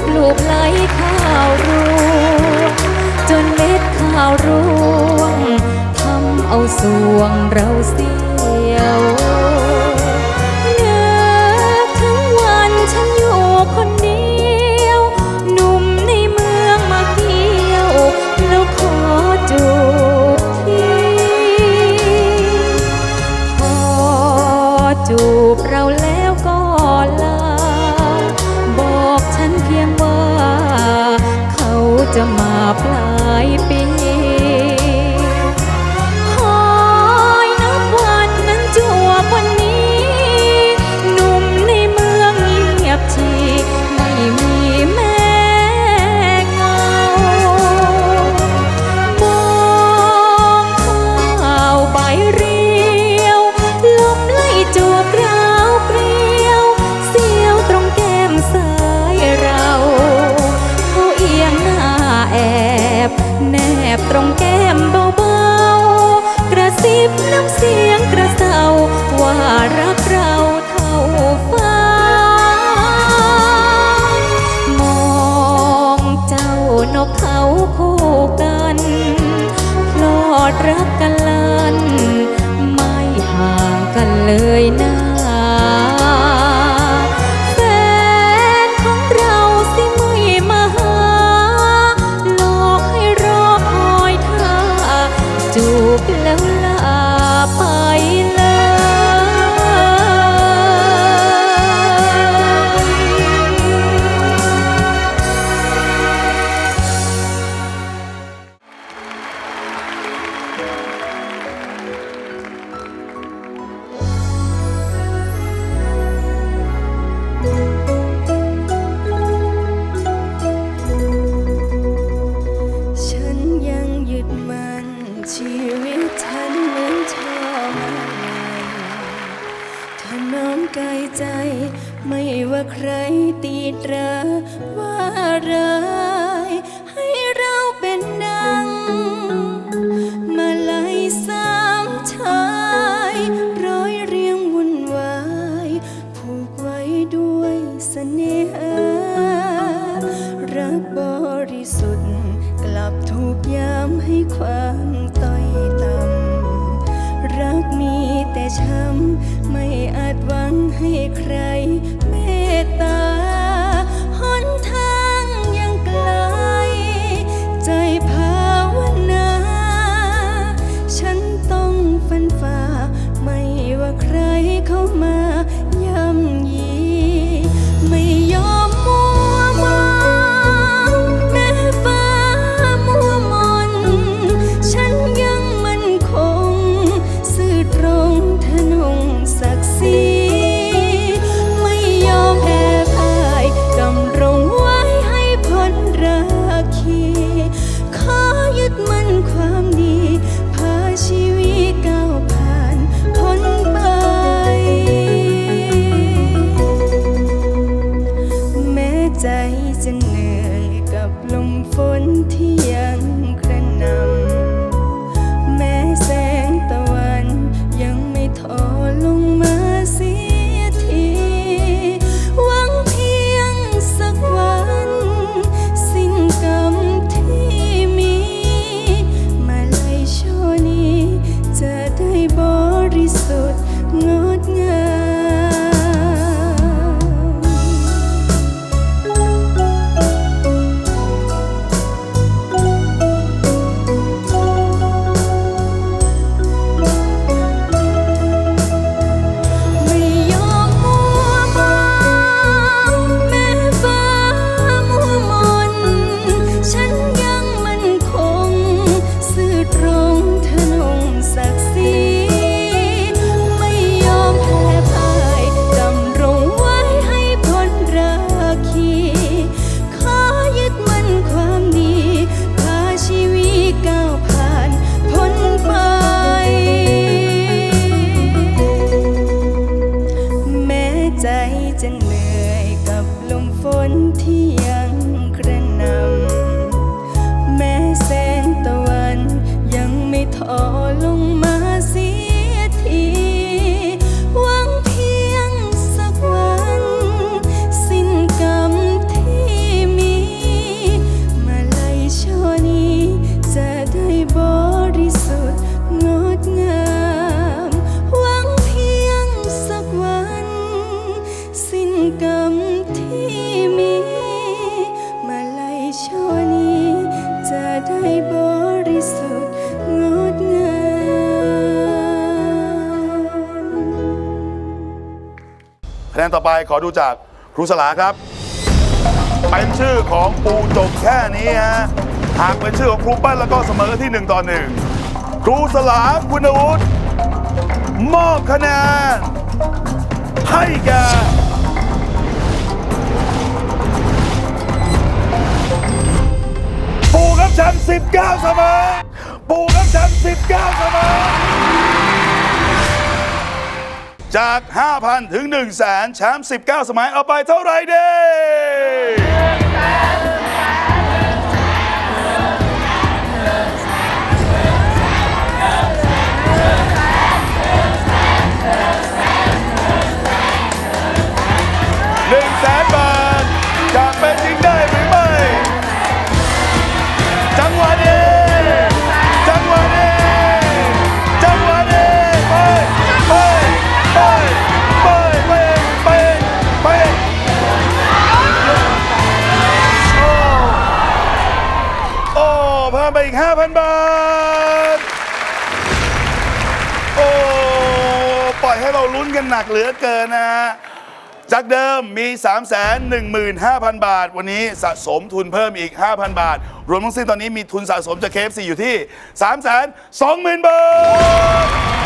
กลูบไหลข้าวรวงจนเม็ดข้าวรวงทำเอาสวงเราเสียว จะมาพลา น้อมกายใจ ไม่ว่าใครตีตราว่าร้าย ช้ำไม่อาจหวังให้ใคร 问题。 คะแนนต่อไปขอดูจากครูสลาครับ เป็นชื่อของปูจบแค่นี้ฮะ หากเป็นชื่อของครูปั้นแล้วก็เสมอที่ 1 ต่อหนึ่งครูสลาคุณวุฒิมอบคะแนนให้แก 19 เสมอ ปูครับแชมป์19 เสมอ จาก 5,000 ถึง 1 0 0 0 0แชมป์19 สมัยเอาไปเท่าไหรเด้ อีก 5,000 บาท โอ้ ปล่อยให้เราลุ้นกันหนักเหลือเกินนะฮะ จากเดิมมี 3 1 5 0 0 0 บาท วันนี้สะสมทุนเพิ่มอีก 5,000 บาท รวมทั้งสิ้นตอนนี้มีทุนสะสมจากเคฟซีอยู่ที่ 3 2 0 0 0 0 บาท